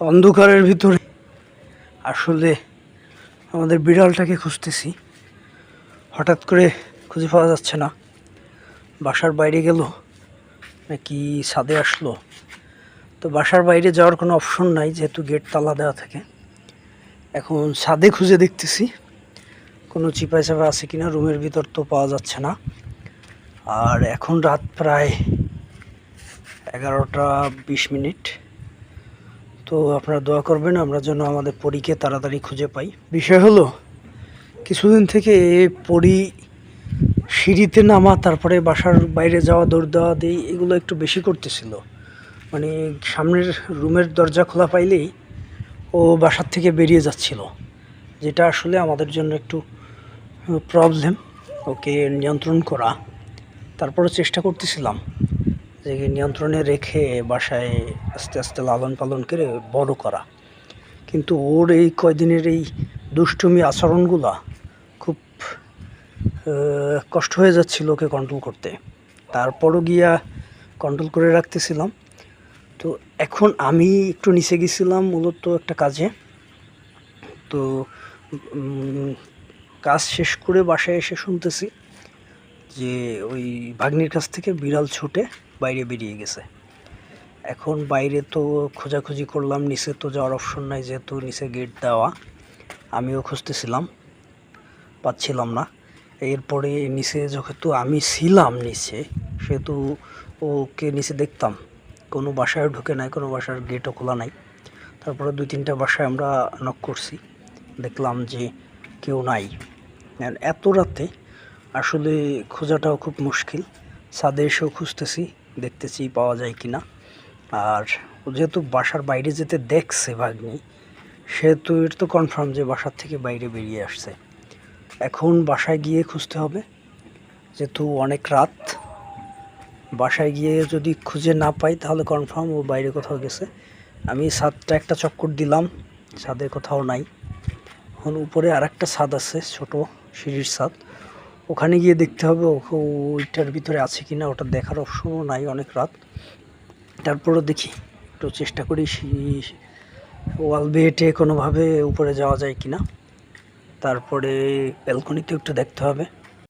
অন্ধকারের ভিতরে। আসলে আমাদের বিড়ালটাকে খুঁজতেছি। হঠাৎ করে খুঁজে পাওয়া যাচ্ছে না। বাসার বাইরে গেল, নাকি ছাদে আসলো। তো বাসার বাইরে যাওয়ার কোনো অপশন নাই, যেহেতু গেট তালা দেওয়া থাকে। এখন ছাদে খুঁজে দেখতেছি। কোনো চিপায় চাপা আছে কিনা, রুমের ভিতর তো পাওয়া যাচ্ছে না। আর এখন রাত প্রায় এগারোটা বিশ মিনিট। তো আপনারা দোয়া করবেন, আমরা যেন আমাদের পরীকে তাড়াতাড়ি খুঁজে পাই। বিষয় হলো, কিছুদিন থেকে পরি সিঁড়িতে নামা, তারপরে বাসার বাইরে যাওয়া, দৌড় দেওয়া দিই এগুলো একটু বেশি করতেছিল। মানে সামনের রুমের দরজা খোলা পাইলেই ও বাসার থেকে বেরিয়ে যাচ্ছিল, যেটা আসলে আমাদের জন্য একটু প্রবলেম ওকে নিয়ন্ত্রণ করা। তারপরে চেষ্টা করতেছিলাম। যে নিয়ন্ত্রণে রেখে বাসায় আস্তে আস্তে লালন পালন করে বড় করা। কিন্তু ওর এই কয়দিনের এই দুষ্টুমি আচরণগুলা খুব কষ্ট হয়ে যাচ্ছিল ওকে কন্ট্রোল করতে। তারপরও গিয়া কন্ট্রোল করে রাখতেছিলাম। তো এখন আমি একটু নিচে গেছিলাম মূলত একটা কাজে। তো কাজ শেষ করে বাসায় এসে শুনতেছি যে ওই ভাগ্নির কাছ থেকে বিড়াল ছুটে বাইরে বেরিয়ে গেছে। এখন বাইরে তো খোঁজাখুঁজি করলাম, নিচে তো যাওয়ার অপশন নাই যেহেতু নিচে গেট দেওয়া। আমিও খুঁজতেছিলাম, পাচ্ছিলাম না। এরপরে নিচে যেহেতু আমি ছিলাম নিচে, সেহেতু ওকে নিচে দেখতাম। কোনো বাসায় ঢুকে নাই, কোনো বাসার গেটও খোলা নাই। তারপরে দুই তিনটা বাসায় আমরা নক করছি। দেখলাম যে কেউ নাই। এত রাতে আসলে খোঁজাটাও খুব মুশকিল। ছাদে এসেও খুঁজতেছি। দেখতেছি, পাওয়া যায় কি না আর যেহেতু বাসার বাইরে যেতে দেখছে ভাগ্নি, সেহেতু এটা তো কনফার্ম যে বাসার থেকে বাইরে বেরিয়ে আসছে। এখন বাসায় গিয়ে খুঁজতে হবে। যেহেতু অনেক রাত, বাসায় গিয়ে যদি খুঁজে না পাই, তাহলে কনফার্ম ও বাইরে কোথাও গেছে। আমি ছাদটা একটা চক্কর দিলাম, ছাদে কোথাও নাই। এখন উপরে আর একটা ছাদ আছে, ছোট সিঁড়ির ছাদ। ওখানে গিয়ে দেখতে হবে ওইটার ভিতরে আছে কি না ওটা দেখার অপশনও নাই অনেক রাত। তারপরও দেখি, একটু চেষ্টা করি ওয়াল বেটে কোনোভাবে উপরে যাওয়া যায় কি না তারপরে ব্যালকনিতে একটু দেখতে হবে।